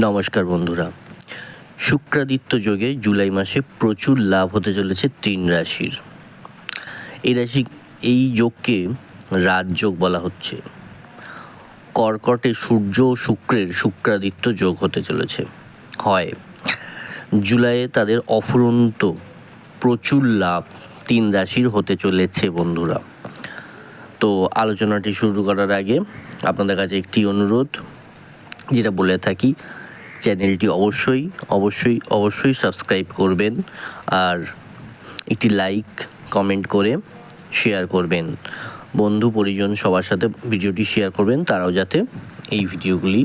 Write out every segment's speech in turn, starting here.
নমস্কার বন্ধুরা। শুক্রাদিত্য যোগে জুলাই মাসে প্রচুর লাভ হতে চলেছে তিন রাশির। এই রাশি, এই যোগকে রাজযোগ বলা হচ্ছে। কর্কটে সূর্য ও শুক্রের শুক্রাদিত্য যোগ হতে চলেছে। হয়, জুলাইয়ে তাদের অফুরন্ত প্রচুর লাভ তিন রাশির হতে চলেছে বন্ধুরা। তো আলোচনাটি শুরু করার আগে আপনাদের কাছে একটি অনুরোধ, যেটা বলে থাকি চ্যানেলটি অবশ্যই অবশ্যই অবশ্যই সাবস্ক্রাইব করবেন আর একটি লাইক কমেন্ট করে শেয়ার করবেন। বন্ধু, পরিজন সবার সাথে ভিডিওটি শেয়ার করবেন, তারাও যাতে এই ভিডিওগুলি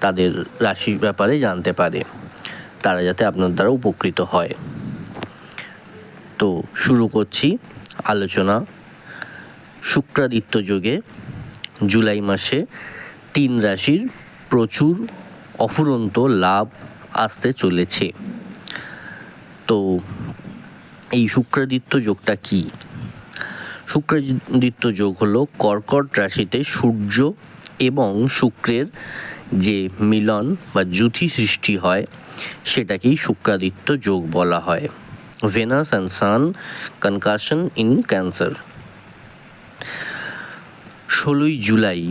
তাদের রাশির ব্যাপারে জানতে পারে। তারা যাতে আপনার দ্বারা উপকৃত হয়। তো শুরু করছি আলোচনা। শুক্রাদিত্য যোগে জুলাই মাসে তিন রাশির প্রচুর অফুরন্ত লাভ আসতে চলেছে। তো এই শুক্রাদিত্য যোগটা কি? শুক্রাদিত্য যোগ হলো কর্কট রাশিতে সূর্য এবং শুক্রের যে মিলন বা জুথি সৃষ্টি হয়, সেটাকেই শুক্রাদিত্য যোগ বলা হয়। Venus and sun conjunction in Cancer ষোলোই জুলাই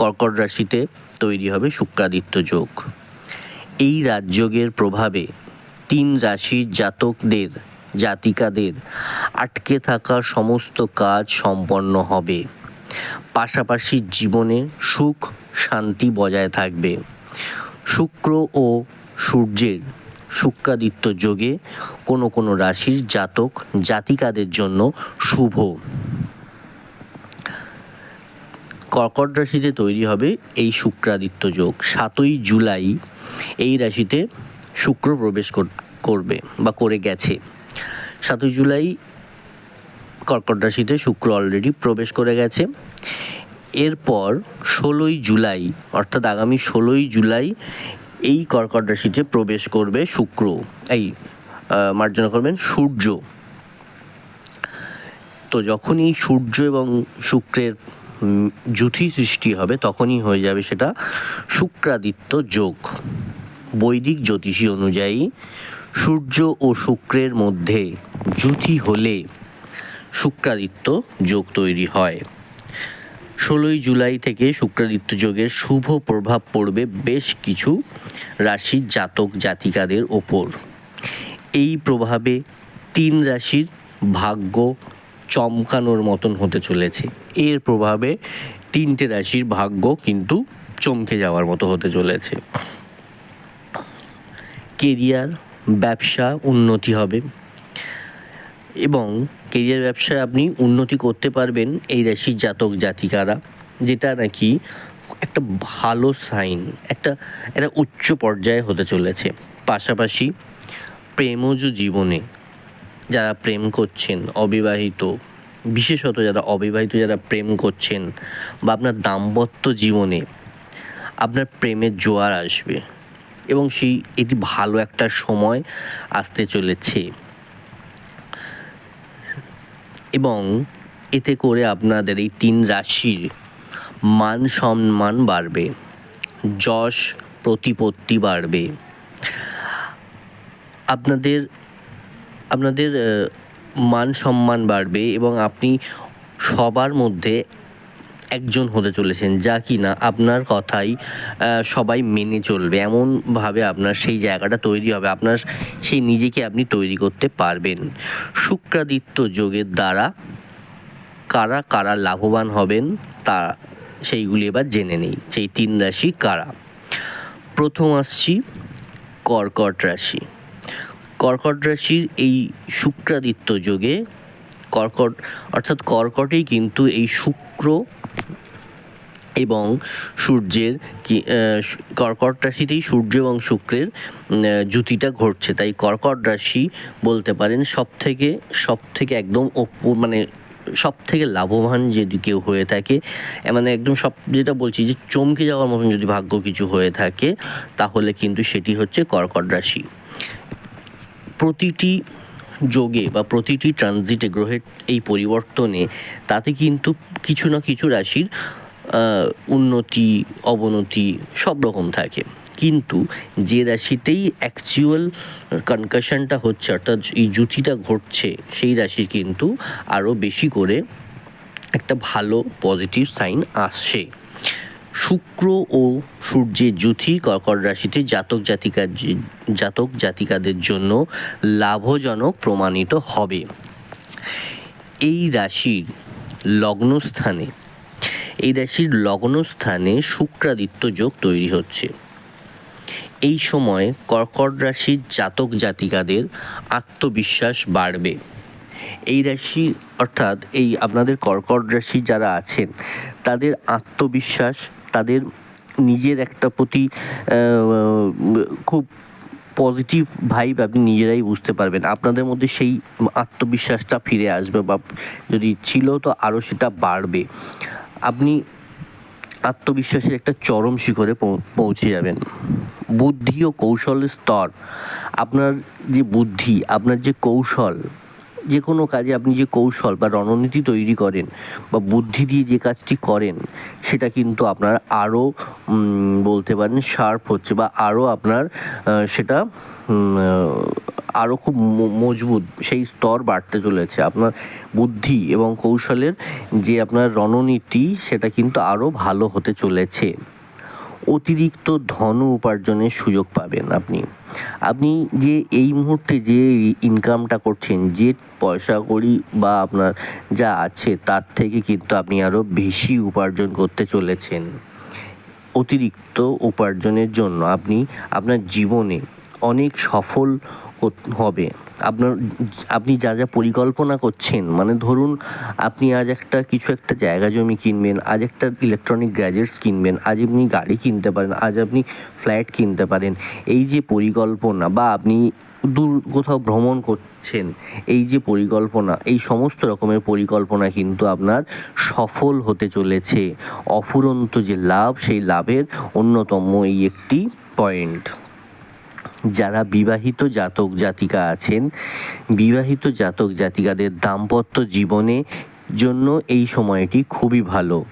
কর্কট রাশিতে তৈরি হবে শুক্রাদিত্য যোগ। এই রাজযোগের প্রভাবে তিন রাশির জাতকদের, জাতিকাদের আটকে থাকা সমস্ত কাজ সম্পন্ন হবে। পাশাপাশি জীবনে সুখ, শান্তি বজায় থাকবে। শুক্র ও সূর্যের শুক্রাদিত্য যোগে কোনো কোনো রাশির জাতক, জাতিকাদের জন্য শুভ। কর্কট রাশিতে তৈরি হবে এই শুক্রাদিত্য যোগ। সাতই জুলাই এই রাশিতে শুক্র প্রবেশ কর- করবে বা করে গেছে। সাতই জুলাই কর্কট রাশিতে শুক্র অলরেডি প্রবেশ করে গেছে। এরপর ষোলোই জুলাই, অর্থাৎ আগামী ষোলোই জুলাই এই কর্কট রাশিতে প্রবেশ করবে শুক্র। এই মার্জনা করবেন সূর্য। তো যখনই সূর্য এবং শুক্রের জুথি সৃষ্টি হবে, তখনই হয়ে যাবে সেটা শুক্রাদিত্য যোগ। বৈদিক জ্যোতিষী অনুযায়ী সূর্য ও শুক্রের মধ্যে জুথি হলে শুক্রাদিত্য যোগ তৈরি হয়। ষোলোই জুলাই থেকে শুক্রাদিত্য যোগের শুভ প্রভাব পড়বে বেশ কিছু রাশির জাতক জাতিকাদের ওপর। এই প্রভাবে তিন রাশির ভাগ্য চমকানোর মতন হতে চলেছে। এর প্রভাবে তিনটে রাশির ভাগ্য কিন্তু চমকে যাওয়ার মতো হতে চলেছে। কেরিয়ার, ব্যবসা উন্নতি হবে এবং কেরিয়ার, ব্যবসায় আপনি উন্নতি করতে পারবেন এই রাশির জাতক জাতিকারা, যেটা নাকি একটা ভালো সাইন, একটা একটা উচ্চ পর্যায়ে হতে চলেছে। পাশাপাশি প্রেমজ জীবনে যারা প্রেম করছেন, অবিবাহিত, বিশেষত যারা অবিবাহিত, যারা প্রেম করছেন বা আপনার দাম্পত্য জীবনে আপনার প্রেমের জোয়ার আসবে এবং সেই এটি ভালো একটা সময় আসতে চলেছে। এবং এতে করে আপনাদের এই তিন রাশির মান সম্মান বাড়বে, যশ প্রতিপত্তি বাড়বে। আপনাদের আপনাদের মান সম্মান বাড়বে এবং আপনি সবার মধ্যে একজন হতে চলেছেন, যা কি না আপনার কথাই সবাই মেনে চলবে। এমনভাবে আপনার সেই জায়গাটা তৈরি হবে, আপনার সেই নিজেকে আপনি তৈরি করতে পারবেন। শুক্রাদিত্য যোগের দ্বারা কারা কারা লাভবান হবেন, তা সেইগুলি এবার জেনে নেই, সেই তিন রাশি কারা? প্রথম আসছি কর্কট রাশি। কর্কট রাশির এই শুক্রাদিত্য যোগে কর্কট, অর্থাৎ কর্কটেই কিন্তু এই শুক্র এবং সূর্যের কর্কট রাশিতেই সূর্য এবং শুক্রের জুতিটা ঘটছে। তাই কর্কট রাশি বলতে পারেন সব থেকে সব থেকে একদম মানে সব থেকে লাভবান যদি কেউ হয়ে থাকে মানে একদম সব, যেটা বলছি যে চমকে যাওয়ার মতন যদি ভাগ্য কিছু হয়ে থাকে, তাহলে কিন্তু সেটি হচ্ছে কর্কট রাশি। প্রতিটি যোগে বা প্রতিটি ট্রানজিটে গ্রহের এই পরিবর্তনে তাতে কিন্তু কিছু না কিছু রাশির উন্নতি, অবনতি সব রকম থাকে। কিন্তু যে রাশিতেই অ্যাকচুয়াল কনকাশনটা হচ্ছে, অর্থাৎ এই জুতিটা ঘটছে, সেই রাশির কিন্তু আরও বেশি করে একটা ভালো পজিটিভ সাইন আসছে। শুক্র ও সূর্যের জ্যোতি কর্কট রাশিতে জাতক জাতিকার যে- জাতক জাতিকাদের জন্য লাভজনক প্রমাণিত হবে। এই রাশির লগ্নস্থানে, এই রাশির লগ্নস্থানে শুক্রাদিত্য যোগ তৈরি হচ্ছে। এই সময় কর্কট রাশির জাতক জাতিকাদের আত্মবিশ্বাস বাড়বে। এই রাশি, অর্থাৎ এই আপনাদের কর্কট রাশি যারা আছেন, তাদের আত্মবিশ্বাস তাদের নিজের একটা প্রতি খুব পজিটিভ ভাইব আপনি নিজেরাই বুঝতে পারবেন। আপনাদের মধ্যে সেই আত্মবিশ্বাসটা ফিরে আসবে বা যদি ছিল তো আরও সেটা বাড়বে। আপনি আত্মবিশ্বাসের একটা চরম শিখরে পৌঁছে যাবেন। বুদ্ধি ও কৌশলের স্তর। আপনার যে বুদ্ধি, আপনার যে কৌশল যে কোনো কাজে আপনি যে কৌশল বা রণনীতি তৈরি করেন বা বুদ্ধি দিয়ে যে কাজটি করেন, সেটা কিন্তু আপনার আরও বলতে পারেন শার্প হচ্ছে বা আরও আপনার সেটা আরও খুব মজবুত সেই স্তর বাড়তে চলেছে। আপনার বুদ্ধি এবং কৌশলের যে আপনার রণনীতি, সেটা কিন্তু আরও ভালো হতে চলেছে। অতিরিক্ত ধন উপার্জনের সুযোগ পাবেন আপনি। আপনি যে এই মুহূর্তে যে ইনকামটা করছেন, যে পয়সা করি বা আপনার যা আছে, তার থেকে কিন্তু আপনি আরও বেশি উপার্জন করতে চলেছেন। অতিরিক্ত উপার্জনের জন্য আপনি আপনার জীবনে অনেক সফল হবে। আপনার, আপনি যা যা পরিকল্পনা করছেন মানে ধরুন আপনি আজ একটা, কিছু একটা জায়গা জমি কিনবেন, আজ একটা ইলেকট্রনিক গ্যাজেটস কিনবেন, আজ আপনি গাড়ি কিনতে পারেন, আজ আপনি ফ্ল্যাট কিনতে পারেন। এই যে পরিকল্পনা বা আপনি দূর কোথাও ভ্রমণ করছেন, এই যে পরিকল্পনা, এই সমস্ত রকমের পরিকল্পনা কিন্তু আপনার সফল হতে চলেছে। অফুরন্ত যে লাভ, সেই লাভের অন্যতম এই একটি পয়েন্ট যারা বিবাহিত জাতক জাতিকা আছেন, বিবাহিত জাতক জাতিকাদের দাম্পত্য জীবনে জন্য এই সময়টি খুবই ভালো।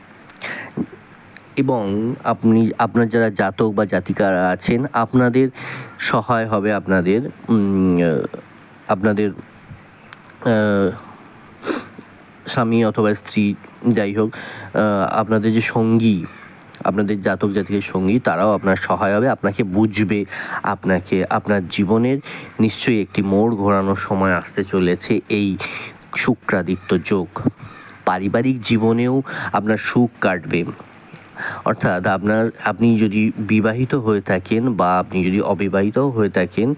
এবং আপনি, আপনার যারা জাতক বা জাতিকারা আছেন, আপনাদের সহায় হবে আপনাদের আপনাদের স্বামী অথবা স্ত্রী, যাই হোক আপনাদের যে সঙ্গী আপনাদের জাতক জাতিকের সঙ্গী, তারাও আপনার সহায় হবে, আপনাকে বুঝবে, আপনাকে, আপনার জীবনের নিশ্চয়ই একটি মোড় ঘোরানোর সময় আসতে চলেছে এই শুক্রাদিত্য যোগ। পারিবারিক জীবনেও আপনার সুখ কাটবে। অর্থাৎ আপনার, আপনি যদি বিবাহিত হয়ে থাকেন বা আপনি যদি অবিবাহিত হয়ে থাকেন,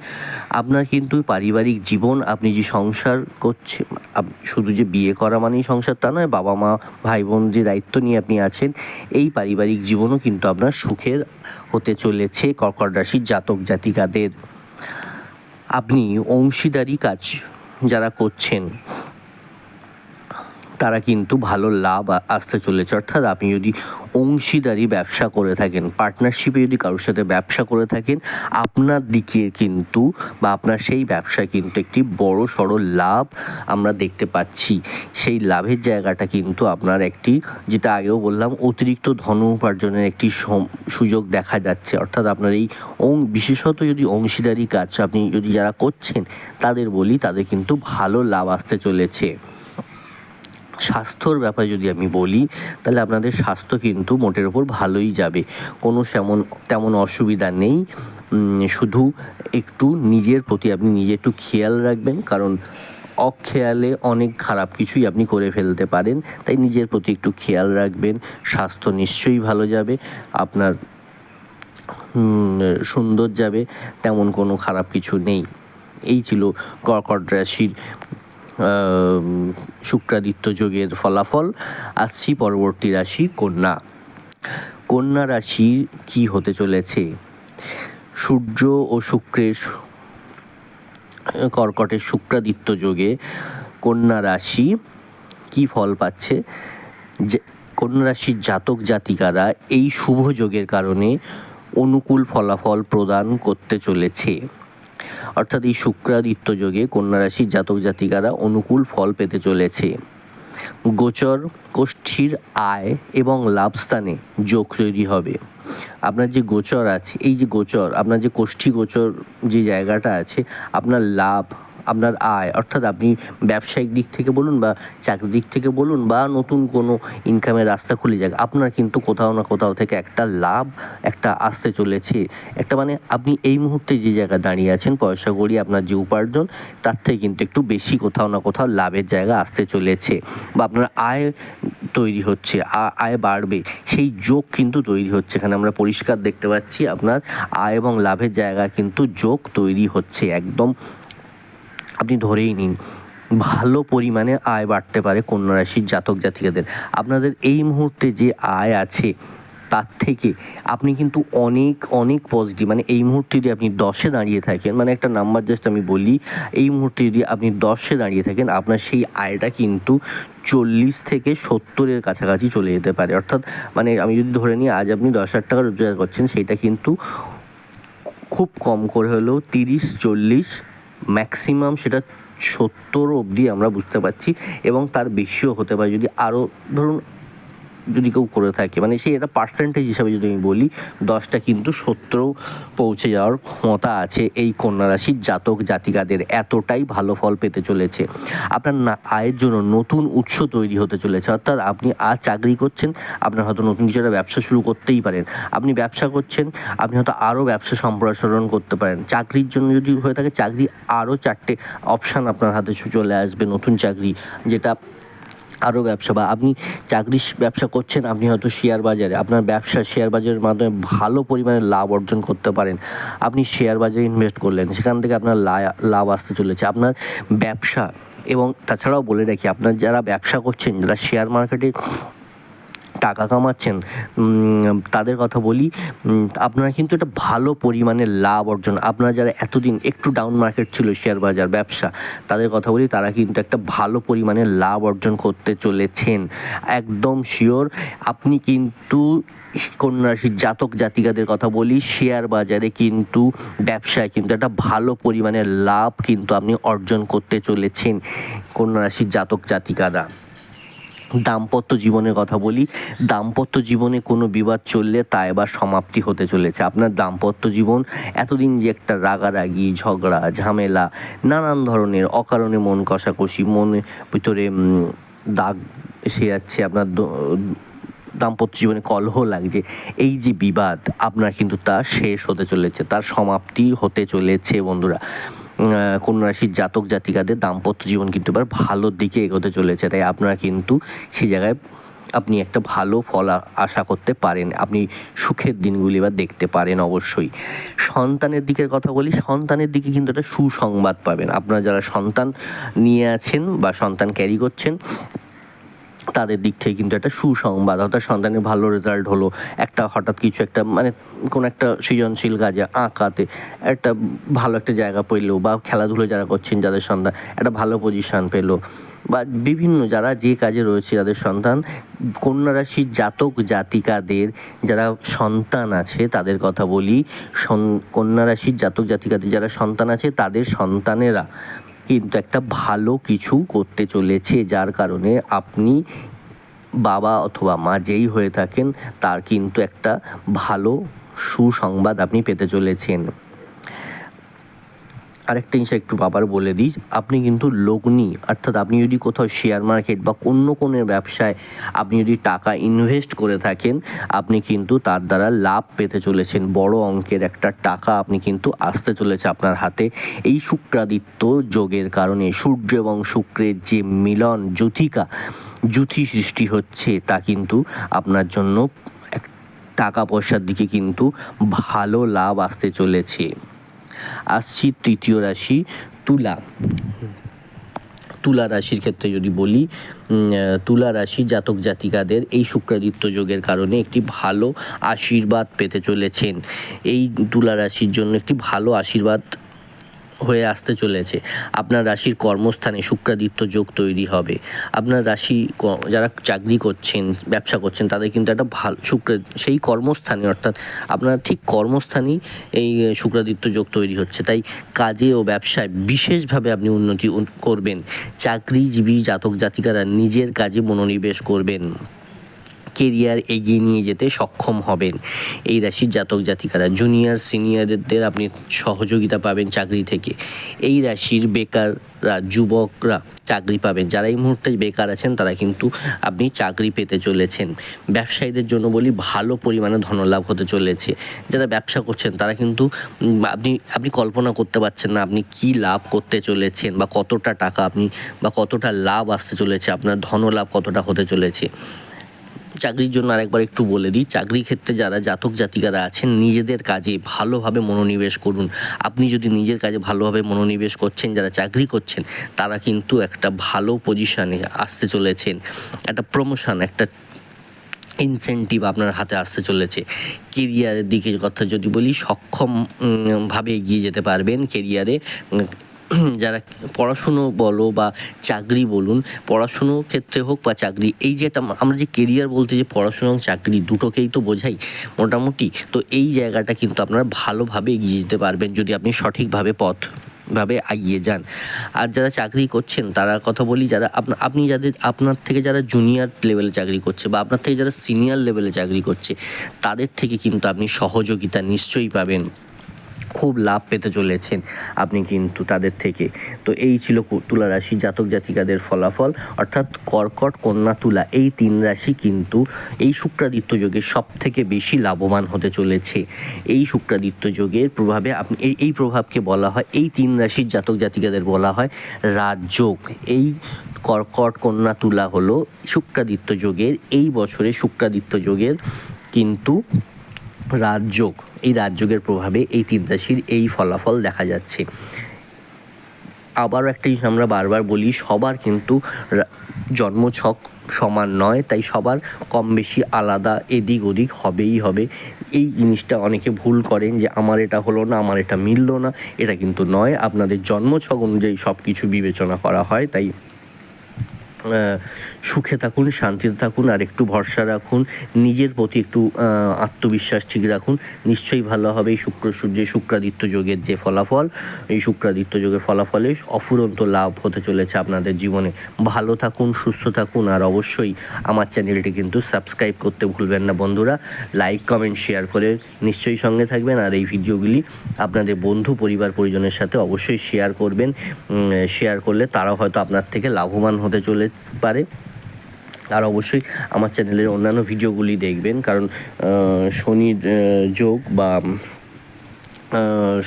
আপনার কিন্তু পারিবারিক জীবন, আপনি যে সংসার করছেন শুধু যে বিয়ে করা মানেই সংসার তা নয়, বাবা মা ভাই বোন যে দায়িত্ব নিয়ে আপনি আছেন, এই পারিবারিক জীবনও কিন্তু আপনার সুখের হতে চলেছে কর্কট রাশির জাতক জাতিকাদের। আপনি অংশীদারি কাজ যারা করছেন তারা কিন্তু ভালো লাভ আসতে চলেছে। অর্থাৎ আপনি যদি অংশীদারি ব্যবসা করে থাকেন পার্টনারশিপে যদি কারোর সাথে ব্যবসা করে থাকেন, আপনার দিকে কিন্তু বা আপনার সেই ব্যবসায় কিন্তু একটি বড় সড়ো লাভ আমরা দেখতে পাচ্ছি। সেই লাভের জায়গাটা কিন্তু আপনার একটি, যেটা আগেও বললাম, অতিরিক্ত ধন উপার্জনের একটি সুযোগ দেখা যাচ্ছে। অর্থাৎ আপনার এই অং, বিশেষত যদি অংশীদারি কাজ আপনি যদি যারা করছেন, তাদের বলি তাদের কিন্তু ভালো লাভ আসতে চলেছে। স্বাস্থ্যর ব্যাপারে যদি আমি বলি, তাহলে আপনাদের স্বাস্থ্য কিন্তু মোটের ওপর ভালোই যাবে। কোনো সেমন, তেমন অসুবিধা নেই। শুধু একটু নিজের প্রতি আপনি নিজে একটু খেয়াল রাখবেন, কারণ অখেয়ালে অনেক খারাপ কিছুই আপনি করে ফেলতে পারেন। তাই নিজের প্রতি একটু খেয়াল রাখবেন, স্বাস্থ্য নিশ্চয়ই ভালো যাবে, আপনার সুন্দর যাবে, তেমন কোনো খারাপ কিছু নেই। এই ছিল কর্কট রাশির শুক্রাদিত্য যোগের ফলাফল, আসছি পরবর্তী রাশি কন্যা। কন্যা রাশি কি হতে চলেছে? সূর্য ও শুক্রের কর্কটের শুক্রাদিত্য যোগে কন্যা রাশি কি ফল পাচ্ছে? যে কন্যা রাশির জাতক জাতিকারা এই শুভ যোগের কারণে অনুকূল ফলাফল প্রদান করতে চলেছে। অর্থাৎ এই শুক্রাদিত্য যোগে কন্যা রাশির জাতক জাতিকারা অনুকূল ফল পেতে চলেছে। গোচর, গোষ্ঠীর আয় এবং লাভস্থানে যোগ তৈরি হবে। আপনার যে গোচর আছে, এই যে গোচর, আপনার যে কোষ্ঠী গোচর যে জায়গাটা আছে, আপনার লাভ আপনার আয়, অর্থাৎ আপনি ব্যবসায়িক দিক থেকে বলুন বা চাকরির দিক থেকে বলুন বা নতুন কোনো ইনকামের রাস্তা খুলে যাক, আপনার কিন্তু কোথাও না কোথাও থেকে একটা লাভ, একটা আসতে চলেছে। একটা মানে আপনি এই মুহূর্তে যে জায়গায় দাঁড়িয়ে আছেন, পয়সা করি আপনার যে উপার্জন, তার থেকে কিন্তু একটু বেশি কোথাও না কোথাও লাভের জায়গা আসতে চলেছে বা আপনার আয় তৈরি হচ্ছে আয় বাড়বে, সেই যোগ কিন্তু তৈরি হচ্ছে। এখানে আমরা পরিষ্কার দেখতে পাচ্ছি আপনার আয় এবং লাভের জায়গা কিন্তু যোগ তৈরি হচ্ছে, একদম আপনি ধরেই নিন, ভালো পরিমাণে আয় বাড়তে পারে কন্যা রাশির জাতক জাতিকাদের। আপনাদের এই মুহূর্তে যে আয় আছে, তার থেকে আপনি কিন্তু অনেক অনেক পজিটিভ মানে এই মুহূর্তে যদি আপনি দশে দাঁড়িয়ে থাকেন মানে একটা নাম্বার জাস্ট আমি বলি, এই মুহূর্তে যদি আপনি দশে দাঁড়িয়ে থাকেন, আপনার সেই আয়টা কিন্তু চল্লিশ থেকে সত্তরের কাছাকাছি চলে যেতে পারে। অর্থাৎ মানে আমি যদি ধরে নিই, আজ আপনি দশ হাজার টাকা রোজগার করছেন, সেটা কিন্তু খুব কম করে হলেও তিরিশ, চল্লিশ ম্যাক্সিমাম সেটা সত্তর অবধি আমরা বুঝতে পারছি এবং তার বেশিও হতে পারে। যদি আরও ধরুন যদি কেউ করে থাকে মানে সেই একটা পার্সেন্টেজ হিসাবে যদি আমি বলি, দশটা কিন্তু সত্তরও পৌঁছে যাওয়ার ক্ষমতা আছে এই কন্যা রাশির জাতক জাতিকাদের এতটাই ভালো ফল পেতে চলেছে। আপনার না, আয়ের জন্য নতুন উৎস তৈরি হতে চলেছে, অর্থাৎ আপনি আজ চাকরি করছেন, আপনার হয়তো নতুন কিছু একটা ব্যবসা শুরু করতেই পারেন। আপনি ব্যবসা করছেন, আপনি হয়তো আরও ব্যবসা সম্প্রসারণ করতে পারেন। চাকরির জন্য যদি হয়ে থাকে, চাকরি আরও চারটে অপশান আপনার হাতে চলে আসবে, নতুন চাকরি, যেটা আরও ব্যবসা বা আপনি চাকরির ব্যবসা করছেন, আপনি হয়তো শেয়ার বাজারে, আপনার ব্যবসা শেয়ার বাজারের মাধ্যমে ভালো পরিমাণে লাভ অর্জন করতে পারেন। আপনি শেয়ার বাজারে ইনভেস্ট করলেন, সেখান থেকে আপনার লাভ আসতে চলেছে। আপনার ব্যবসা এবং তাছাড়াও বলে রাখি, আপনার যারা ব্যবসা করছেন, যারা শেয়ার মার্কেটে টাকা কামাচ্ছেন তাদের কথা বলি আপনারা কিন্তু একটা ভালো পরিমাণে লাভ অর্জন। আপনারা যারা এতদিন একটু ডাউন মার্কেট ছিল শেয়ার বাজার, ব্যবসা, তাদের কথা বলি, তারা কিন্তু একটা ভালো পরিমাণে লাভ অর্জন করতে চলেছেন। একদম শিওর আপনি কিন্তু কন্যারাশির জাতক জাতিকাদের কথা বলি শেয়ার বাজারে কিন্তু, ব্যবসায় কিন্তু একটা ভালো পরিমাণে লাভ কিন্তু আপনি অর্জন করতে চলেছেন কন্যা রাশির জাতক জাতিকারা। দাম্পত্য জীবনের কথা বলি, দাম্পত্য জীবনে কোনো বিবাদ চললে তা এবার সমাপ্তি হতে চলেছে। আপনার দাম্পত্য জীবন এতদিন যে একটা রাগারাগি, ঝগড়া, ঝামেলা, নানান ধরনের অকারণে মন কষাকষি, মনে ভিতরে দাগ এসে যাচ্ছে, আপনার দাম্পত্য জীবনে কলহ লাগছে, এই যে বিবাদ, আপনার কিন্তু তা শেষ হতে চলেছে, তার সমাপ্তি হতে চলেছে বন্ধুরা। রাশির জাতক জাতিকাদের দাম্পত্য জীবন কিন্তু এবার ভালোর দিকে এগোতে চলেছে। তাই আপনারা কিন্তু সেই জায়গায় আপনি একটা ভালো ফল আশা করতে পারেন। আপনি সুখের দিনগুলি এবার দেখতে পারেন অবশ্যই। সন্তানের দিকের কথা বলি, সন্তানের দিকে কিন্তু একটা সুসংবাদ পাবেন। আপনারা যারা সন্তান নিয়ে আছেন বা সন্তান ক্যারি করছেন তাদের দিক থেকে কিন্তু একটা সুসংবাদ, অর্থাৎ সন্তানের ভালো রেজাল্ট হলো একটা হঠাৎ কিছু একটা মানে কোনো একটা সৃজনশীল কাজে আঁকাতে একটা ভালো একটা জায়গা পেল বা খেলাধুলো যারা করছেন যাদের সন্তান একটা ভালো পজিশন পেল। বা বিভিন্ন যারা যে কাজে রয়েছে যাদের সন্তান কন্যা রাশির জাতক জাতিকাদের যারা সন্তান আছে তাদের কথা বলি। কন্যা রাশির জাতক জাতিকাদের যারা সন্তান আছে তাদের সন্তানেরা কিন্তু একটা ভালো কিছু করতে চলেছে, যার কারণে আপনি বাবা অথবা মা যেই হয়ে থাকেন, তার কিন্তু একটা ভালো সুসংবাদ আপনি পেতে চলেছেন। আরেকটা জিনিস একটু বাবার বলে দিই। আপনি কিন্তু লগ্নি, অর্থাৎ আপনি যদি কোথাও শেয়ার মার্কেট বা অন্য কোনো ব্যবসায় আপনি যদি টাকা ইনভেস্ট করে থাকেন, আপনি কিন্তু তার দ্বারা লাভ পেতে চলেছেন। বড় অঙ্কের একটা টাকা আপনি কিন্তু আসতে চলেছে আপনার হাতে। এই শুক্রাদিত্য যোগের কারণে সূর্য এবং শুক্রের যে মিলন জ্যোতিকা, জ্যোতি সৃষ্টি হচ্ছে, তা কিন্তু আপনার জন্য টাকা পয়সার দিকে কিন্তু ভালো লাভ আসতে চলেছে। আসছি তৃতীয় রাশি তুলা। তুলা রাশির ক্ষেত্রে যদি বলি তুলা রাশি জাতক জাতিকাদের এই শুক্রাদিত্য যোগের কারণে একটি ভালো আশীর্বাদ পেতে চলেছেন। এই তুলা রাশির জন্য একটি ভালো আশীর্বাদ হয়ে আসতে চলেছে। আপনার রাশির কর্মস্থানে শুক্রাদিত্য যোগ তৈরি হবে। আপনার রাশি যারা চাকরি করছেন, ব্যবসা করছেন, তাদের কিন্তু একটা ভালো, শুক্র, সেই কর্মস্থানে, অর্থাৎ আপনার ঠিক কর্মস্থানেই এই শুক্রাদিত্য যোগ তৈরি হচ্ছে। তাই কাজে ও ব্যবসায় বিশেষভাবে আপনি উন্নতি করবেন। চাকরিজীবী জাতক জাতিকারা নিজের কাজে মনোনিবেশ করবেন। কেরিয়ার এগিয়ে নিয়ে যেতে সক্ষম হবেন। এই রাশির জাতক জাতিকারা জুনিয়র সিনিয়রদের আপনি সহযোগিতা পাবেন চাকরি থেকে। এই রাশির বেকাররা, যুবকরা চাকরি পাবেন। যারা এই মুহূর্তে বেকার আছেন, তারা কিন্তু আপনি চাকরি পেতে চলেছেন। ব্যবসায়ীদের জন্য বলি, ভালো পরিমাণে ধনলাভ হতে চলেছে। যারা ব্যবসা করছেন, তারা কিন্তু আপনি আপনি কল্পনা করতে পারছেন না আপনি কি লাভ করতে চলেছেন বা কতটা টাকা আপনি বা কতটা লাভ আসতে চলেছে। আপনার ধনলাভ কতটা হতে চলেছে। চাকরির জন্য আরেকবার একটু বলে দিই, চাকরি ক্ষেত্রে যারা জাতক জাতিকারা আছেন, নিজেদের কাজে ভালোভাবে মনোনিবেশ করুন। আপনি যদি নিজের কাজে ভালোভাবে মনোনিবেশ করছেন, যারা চাকরি করছেন, তারা কিন্তু একটা ভালো পজিশনে আসতে চলেছেন। একটা প্রমোশন একটা ইনসেন্টিভ আপনার হাতে আসতে চলেছে। কেরিয়ারের দিকে কথা যদি বলি সক্ষমভাবে এগিয়ে যেতে পারবেন। কেরিয়ারে যারা পড়াশুনো বলো বা চাকরি বলুন পড়াশুনো ক্ষেত্রে হোক বা চাকরি, এই যে একটা আমরা যে কেরিয়ার বলতে যে পড়াশুনো এবং চাকরি দুটোকেই তো বোঝাই মোটামুটি, তো এই জায়গাটা কিন্তু আপনারা ভালোভাবে এগিয়ে যেতে পারবেন যদি আপনি সঠিকভাবে পথ ভাবে এগিয়ে যান। আর যারা চাকরি করছেন, তারা কথা বলি যারা আপনা- আপনি যাদের, আপনার থেকে যারা জুনিয়র লেভেলে চাকরি করছে বা আপনার থেকে যারা সিনিয়র লেভেলে চাকরি করছে, তাদের থেকে কিন্তু আপনি সহযোগিতা নিশ্চয়ই পাবেন। খুব লাভ পেতে চলেছেন আপনি কিন্তু তাদের থেকে। তো এই ছিল তুলা রাশি জাতক জাতিকাদের ফলাফল, অর্থাৎ কর্কট, কন্যা, তুলা এই তিন রাশি কিন্তু এই শুক্রাদিত্য যোগে সব থেকে বেশি লাভবান হতে চলেছে। এই শুক্রাদিত্য যোগের প্রভাবে আপনি এই এই প্রভাবকে বলা হয়, এই তিন রাশির জাতক জাতিকাদের বলা হয় রাজযোগ। এই কর্কট, কন্যা, তুলা হলো শুক্রাদিত্য যোগের, এই বছরে শুক্রাদিত্য যোগের কিন্তু রাজযোগ, এই রাজযোগের প্রভাবে এই তিন রাশির এই ফলাফল দেখা যাচ্ছে। আবারও একটা জিনিস আমরা বারবার বলি, সবার কিন্তু জন্মছক সমান নয়, তাই সবার কম বেশি আলাদা এদিক ওদিক হবেই হবে। এই জিনিসটা অনেকে ভুল করেন যে আমার এটা হলো না, আমার এটা মিললো না, এটা কিন্তু নয়। আপনাদের জন্মছক অনুযায়ী সব কিছু বিবেচনা করা হয়, তাই সুখে থাকুন, শান্তিতে থাকুন, আর একটু ভরসা রাখুন, নিজের প্রতি একটু আত্মবিশ্বাস ঠিক রাখুন। নিশ্চয়ই ভালো হবে এই শুক্র সূর্য শুক্রাদিত্য যোগের যে ফলাফল, এই শুক্রাদিত্য যোগের ফলাফলে অফুরন্ত লাভ হতে চলেছে আপনাদের জীবনে। ভালো থাকুন, সুস্থ থাকুন, আর অবশ্যই আমার চ্যানেলটি কিন্তু সাবস্ক্রাইব করতে ভুলবেন না বন্ধুরা। লাইক, কমেন্ট, শেয়ার করে নিশ্চয়ই সঙ্গে থাকবেন, আর এই ভিডিওগুলি আপনাদের বন্ধু, পরিবার, পরিজনের সাথে অবশ্যই শেয়ার করবেন। শেয়ার করলে তারাও হয়তো আপনার থেকে লাভবান হতে চলে পারে, আর অবশ্যই আমার চ্যানেলের অন্যান্য ভিডিওগুলি দেখবেন। কারণ শনির যোগ বা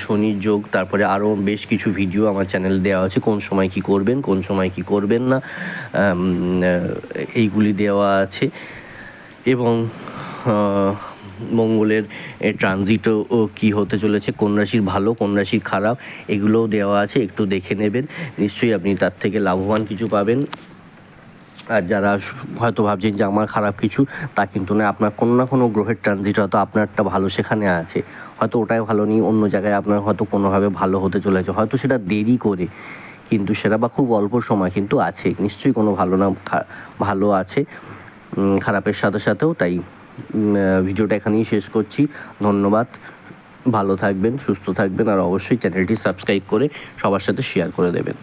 শনির যোগ, তারপরে আরও বেশ কিছু ভিডিও আমার চ্যানেল দেওয়া আছে। কোন সময় কি করবেন, কোন সময় কি করবেন না এইগুলি দেওয়া আছে। এবং মঙ্গলের ট্রানজিটও কী হতে চলেছে, কোন রাশির ভালো, কোন রাশির খারাপ, এগুলোও দেওয়া আছে, একটু দেখে নেবেন। নিশ্চয়ই আপনি তার থেকে লাভবান কিছু পাবেন। আর যারা হয়তো ভাবছেন যে আমার খারাপ কিছু, তা কিন্তু না আপনার কোনো না কোনো গ্রহের ট্রানজিট হয়তো আপনারটা ভালো সেখানে আছে। হয়তো ওটাই ভালো নেই, অন্য জায়গায় আপনার হয়তো কোনোভাবে ভালো হতে চলেছে। হয়তো সেটা দেরি করে, কিন্তু সেটা বা খুব অল্প সময় কিন্তু আছে। নিশ্চয়ই কোনো ভালো না ভালো আছে। খারাপের সাথে সাথেও তাই ভিডিওটা এখানেই শেষ করছি। ধন্যবাদ। ভালো থাকবেন, সুস্থ থাকবেন, আর অবশ্যই চ্যানেলটি সাবস্ক্রাইব করে সবার সাথে শেয়ার করে দেবেন।